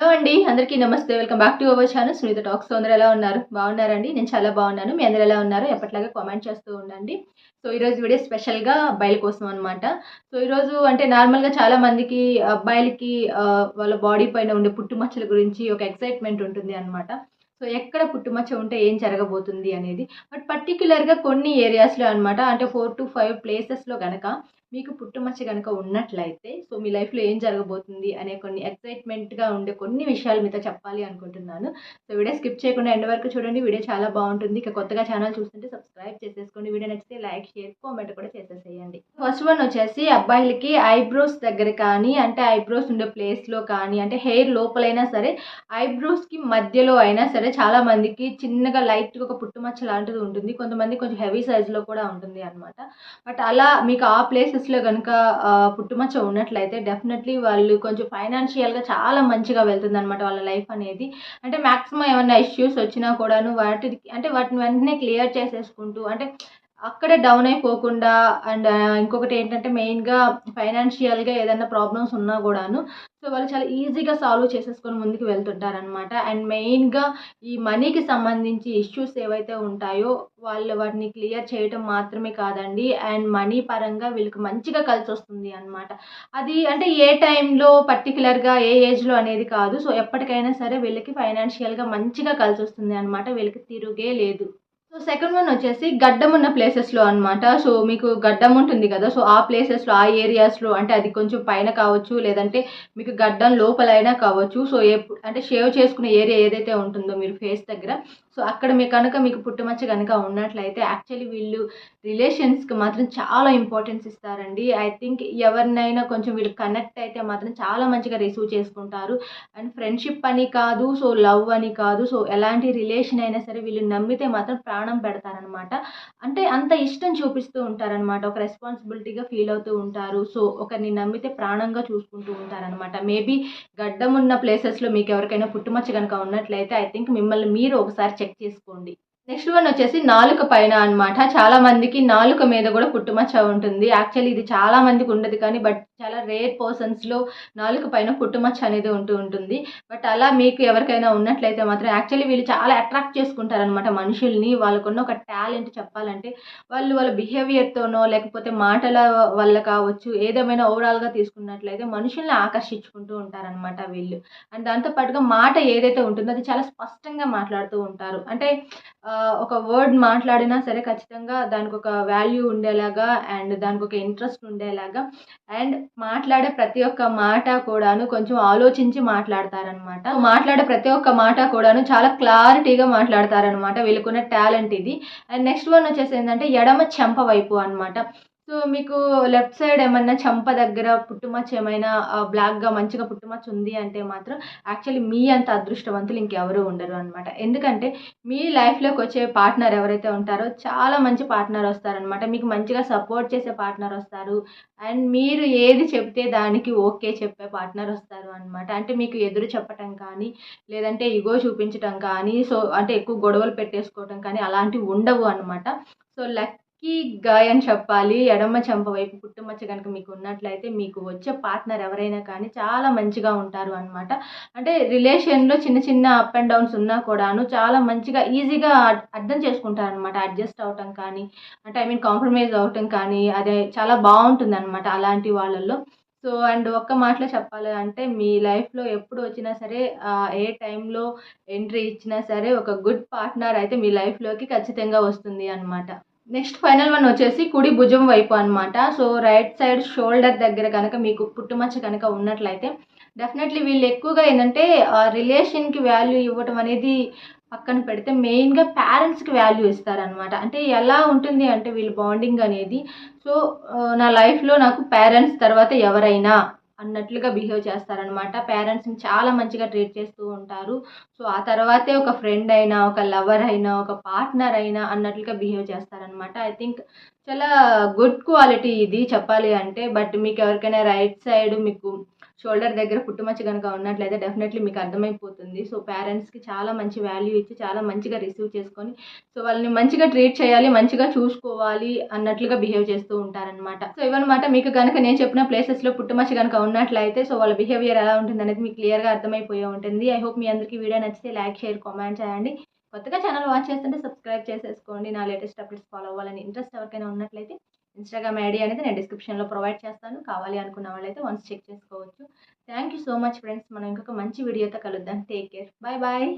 Hello అండి అందరికీ నమస్తే. Welcome back to our channel Sunitha talks అందరూ ఎలా ఉన్నారు? బాగున్నారండి? నేను చాలా బాగున్నాను. మీ అందరూ ఎలా ఉన్నారు ఎప్పటిలాగా కామెంట్ చేస్తూ ఉండండి. సో ఈరోజు వీడియో స్పెషల్గా అబ్బాయిల కోసం అనమాట సో ఈరోజు అంటే నార్మల్గా చాలా మందికి అబ్బాయిలకి వాళ్ళ బాడీ పైన ఉండే పుట్టుమచ్చల గురించి ఒక ఎక్సైట్మెంట్ ఉంటుంది అనమాట సో ఎక్కడ పుట్టుమచ్చ ఉంటే ఏం జరగబోతుంది అనేది. బట్ పర్టిక్యులర్గా కొన్ని ఏరియాస్లో అనమాట అంటే ఫోర్ టు ఫైవ్ ప్లేసెస్లో కనుక మీకు పుట్టుమచ్చ కనుక ఉన్నట్లయితే సో మీ లైఫ్లో ఏం జరగబోతుంది అనే కొన్ని ఎక్సైట్మెంట్గా ఉండే కొన్ని విషయాలు మీతో చెప్పాలి అనుకుంటున్నాను. సో వీడియో స్కిప్ చేయకుండా ఎండ్ వరకు చూడండి. వీడియో చాలా బాగుంటుంది. ఇక కొత్తగా ఛానల్ చూస్తుంటే సబ్స్క్రైబ్ చేసేసుకోండి. వీడియో నచ్చితే లైక్ షేర్ కామెంట్ కూడా చేసేసేయండి. ఫస్ట్ వన్ వచ్చేసి అబ్బాయిలకి ఐబ్రోస్ దగ్గర కానీ అంటే ఐబ్రోస్ ఉండే ప్లేస్లో కానీ అంటే హెయిర్ లోపలైనా సరే ఐబ్రోస్కి మధ్యలో అయినా సరే చాలా మందికి చిన్నగా లైట్గా ఒక పుట్టుమచ్చ లాంటిది ఉంటుంది. కొంతమంది కొంచెం హెవీ సైజులో కూడా ఉంటుంది అనమాట బట్ అలా మీకు ఆ ఆఫీస్లో కనుక పుట్టుమచ్చ ఉన్నట్లయితే డెఫినెట్లీ వాళ్ళు కొంచెం ఫైనాన్షియల్గా చాలా మంచిగా వెళ్తుంది అనమాట వాళ్ళ లైఫ్ అనేది. అంటే మ్యాక్సిమం ఏమైనా ఇష్యూస్ వచ్చినా కూడాను వాటికి అంటే వాటిని వెంటనే క్లియర్ చేసేసుకుంటూ అంటే అక్కడే డౌన్ అయిపోకుండా అండ్ uh, ఇంకొకటి ఏంటంటే మెయిన్గా ఫైనాన్షియల్గా ఏదైనా ప్రాబ్లమ్స్ ఉన్నా కూడాను సో వాళ్ళు చాలా ఈజీగా సాల్వ్ చేసేసుకొని ముందుకు వెళ్తుంటారనమాట అండ్ మెయిన్గా ఈ మనీకి సంబంధించి ఇష్యూస్ ఏవైతే ఉంటాయో వాళ్ళు వాటిని క్లియర్ చేయటం మాత్రమే కాదండి. అండ్ మనీ పరంగా వీళ్ళకి మంచిగా కలిసి వస్తుంది అనమాట అది అంటే ఏ టైంలో పర్టికులర్గా ఏ ఏజ్లో అనేది కాదు. సో ఎప్పటికైనా సరే వీళ్ళకి ఫైనాన్షియల్గా మంచిగా కలిసి వస్తుంది అనమాట వీళ్ళకి తిరుగే లేదు. సో సెకండ్ వన్ వచ్చేసి గడ్డం ఉన్న ప్లేసెస్లో అనమాట సో మీకు గడ్డం ఉంటుంది కదా సో ఆ ప్లేసెస్లో ఆ ఏరియాస్లో అంటే అది కొంచెం పైన కావచ్చు లేదంటే మీకు గడ్డం లోపలైనా కావచ్చు. సో ఏ అంటే షేవ్ చేసుకునే ఏరియా ఏదైతే ఉంటుందో మీరు ఫేస్ దగ్గర సో అక్కడ మీ కనుక మీకు పుట్టుమచ్చ కనుక ఉన్నట్లయితే యాక్చువల్లీ వీళ్ళు రిలేషన్స్కి మాత్రం చాలా ఇంపార్టెన్స్ ఇస్తారండి. ఐ థింక్ ఎవరినైనా కొంచెం వీళ్ళు కనెక్ట్ అయితే మాత్రం చాలా మంచిగా రిసీవ్ చేసుకుంటారు. అండ్ ఫ్రెండ్షిప్ అని కాదు సో లవ్ అని కాదు సో ఎలాంటి రిలేషన్ అయినా సరే వీళ్ళు నమ్మితే మాత్రం ప్రాణం పెడతారనమాట అంటే అంత ఇష్టం చూపిస్తూ ఉంటారనమాట ఒక రెస్పాన్సిబిలిటీగా ఫీల్ అవుతూ ఉంటారు. సో ఒకరిని నమ్మితే ప్రాణంగా చూసుకుంటూ ఉంటారనమాట మేబీ గడ్డం ఉన్న ప్లేసెస్లో మీకు ఎవరికైనా పుట్టుమచ్చ కనుక ఉన్నట్లయితే ఐ థింక్ మిమ్మల్ని మీరు ఒకసారి చెక్ చేసుకోండి. నెక్స్ట్ వన్ వచ్చేసి నాలుక పైన అనమాట చాలా మందికి నాలుక మీద కూడా పుట్టుమచ్చ ఉంటుంది. యాక్చువల్లీ ఇది చాలా మందికి ఉండదు కానీ బట్ చాలా రేర్ పర్సన్స్లో నాలుక పైన పుట్టుమచ్చ అనేది ఉంటూ ఉంటుంది. బట్ అలా మీకు ఎవరికైనా ఉన్నట్లయితే మాత్రం యాక్చువల్లీ వీళ్ళు చాలా అట్రాక్ట్ చేసుకుంటారనమాట మనుషుల్ని. వాళ్ళకున్న ఒక టాలెంట్ చెప్పాలంటే వాళ్ళు వాళ్ళ బిహేవియర్తోనో లేకపోతే మాటల వల్ల కావచ్చు ఏదేమైనా ఓవరాల్గా తీసుకున్నట్లయితే మనుషుల్ని ఆకర్షించుకుంటూ ఉంటారనమాట వీళ్ళు. అండ్ దాంతోపాటుగా మాట ఏదైతే ఉంటుందో అది చాలా స్పష్టంగా మాట్లాడుతూ ఉంటారు. అంటే ఒక వర్డ్ మాట్లాడినా సరే ఖచ్చితంగా దానికి ఒక వాల్యూ ఉండేలాగా అండ్ దానికి ఒక ఇంట్రెస్ట్ ఉండేలాగా. అండ్ మాట్లాడే ప్రతి ఒక్క మాట కూడాను కొంచెం ఆలోచించి మాట్లాడతారనమాట మాట్లాడే ప్రతి ఒక్క మాట కూడాను చాలా క్లారిటీగా మాట్లాడతారనమాట వీళ్ళకున్న టాలెంట్ ఇది. అండ్ నెక్స్ట్ వన్ వచ్చేసి ఏంటంటే ఎడమ చెంప వైపు అనమాట సో మీకు లెఫ్ట్ సైడ్ ఏమైనా చెంప దగ్గర పుట్టుమచ్చ ఏమైనా బ్లాక్గా మంచిగా పుట్టుమచ్చ ఉంది అంటే మాత్రం యాక్చువల్లీ మీ అంత అదృష్టవంతులు ఇంకెవరూ ఉండరు అనమాట ఎందుకంటే మీ లైఫ్లోకి వచ్చే పార్ట్నర్ ఎవరైతే ఉంటారో చాలా మంచి పార్ట్నర్ వస్తారనమాట మీకు మంచిగా సపోర్ట్ చేసే పార్ట్నర్ వస్తారు. అండ్ మీరు ఏది చెప్తే దానికి ఓకే చెప్పే పార్ట్నర్ వస్తారు అనమాట అంటే మీకు ఎదురు చెప్పటం కానీ లేదంటే ఇగో చూపించటం కానీ సో అంటే ఎక్కువ గొడవలు పెట్టేసుకోవటం కానీ అలాంటివి ఉండవు అనమాట సో లక్ కి అని చెప్పాలి. ఎడమ చెంప వైపు పుట్టుమచ్చ కనుక మీకు ఉన్నట్లయితే మీకు వచ్చే పార్ట్నర్ ఎవరైనా కానీ చాలా మంచిగా ఉంటారు అనమాట అంటే రిలేషన్లో చిన్న చిన్న అప్ అండ్ డౌన్స్ ఉన్నా కూడాను చాలా మంచిగా ఈజీగా అర్థం చేసుకుంటారు అనమాట అడ్జస్ట్ అవటం కానీ అంటే ఐ మీన్ కాంప్రమైజ్ అవటం కానీ అదే చాలా బాగుంటుంది అనమాట అలాంటి వాళ్ళల్లో. సో అండ్ ఒక్క మాటలో చెప్పాలి అంటే మీ లైఫ్లో ఎప్పుడు వచ్చినా సరే ఏ టైంలో ఎంట్రీ ఇచ్చినా సరే ఒక గుడ్ పార్ట్నర్ అయితే మీ లైఫ్లోకి ఖచ్చితంగా వస్తుంది అనమాట నెక్స్ట్ ఫైనల్ వన్ వచ్చేసి కుడి భుజం వైపు అనమాట సో రైట్ సైడ్ షోల్డర్ దగ్గర కనుక మీకు పుట్టుమచ్చ కనుక ఉన్నట్లయితే డెఫినెట్లీ వీళ్ళు ఎక్కువగా ఏంటంటే రిలేషన్కి వాల్యూ ఇవ్వటం అనేది పక్కన పెడితే మెయిన్గా పేరెంట్స్కి వాల్యూ ఇస్తారనమాట అంటే ఎలా ఉంటుంది అంటే వీళ్ళు బాండింగ్ అనేది. సో నా లైఫ్లో నాకు పేరెంట్స్ తర్వాత ఎవరైనా అన్నట్లుగా బిహేవ్ చేస్తారనమాట పేరెంట్స్ని చాలా మంచిగా ట్రీట్ చేస్తూ ఉంటారు. సో ఆ తర్వాతే ఒక ఫ్రెండ్ అయినా ఒక లవర్ అయినా ఒక పార్ట్నర్ అయినా అన్నట్లుగా బిహేవ్ చేస్తారనమాట ఐ థింక్ చాలా గుడ్ క్వాలిటీ ఇది చెప్పాలి అంటే బట్ మీకు ఎవరికైనా రైట్ సైడ్ మీకు షోల్డర్ దగ్గర పుట్టుమచ్చ కనుక ఉన్నట్లయితే డెఫినెట్లీ మీకు అర్థమైపోతుంది. సో పేరెంట్స్కి చాలా మంచి వాల్యూ ఇచ్చి చాలా మంచిగా రిసీవ్ చేసుకొని సో వాళ్ళని మంచిగా ట్రీట్ చేయాలి మంచిగా చూసుకోవాలి అన్నట్లుగా బిహేవ్ చేస్తూ ఉంటారనమాట సో ఇవన్నమాట మీకు కనుక నేను చెప్పిన ప్లేసెస్లో పుట్టుమచ్చ కనుక ఉన్నట్లయితే సో వాళ్ళ బిహేవియర్ ఎలా ఉంటుంది అనేది మీకు క్లియర్గా అర్థమైపోయి ఉంటుంది. ఐ హోప్ మీ అందరికీ వీడియో నచ్చితే లైక్ షేర్ కామెంట్ చేయండి. కొత్తగా ఛానల్ వాచ్ చేస్తుంటే సబ్స్క్రైబ్ చేసేసుకోండి. నా లేటెస్ట్ అప్డేట్స్ ఫాలో అవ్వాలని ఇంట్రెస్ట్ ఎవరికైనా ఉన్నట్లయితే ఇన్స్టాగ్రామ్ ఐడి అనేది నేను డిస్క్రిప్షన్లో ప్రొవైడ్ చేస్తాను. కావాలి అనుకున్న వాళ్ళైతే వన్స్ చెక్ చేసుకోవచ్చు. Thank you so much friends మనం ఇంకొక మంచి వీడియోతో కలుద్దాం. Take care bye bye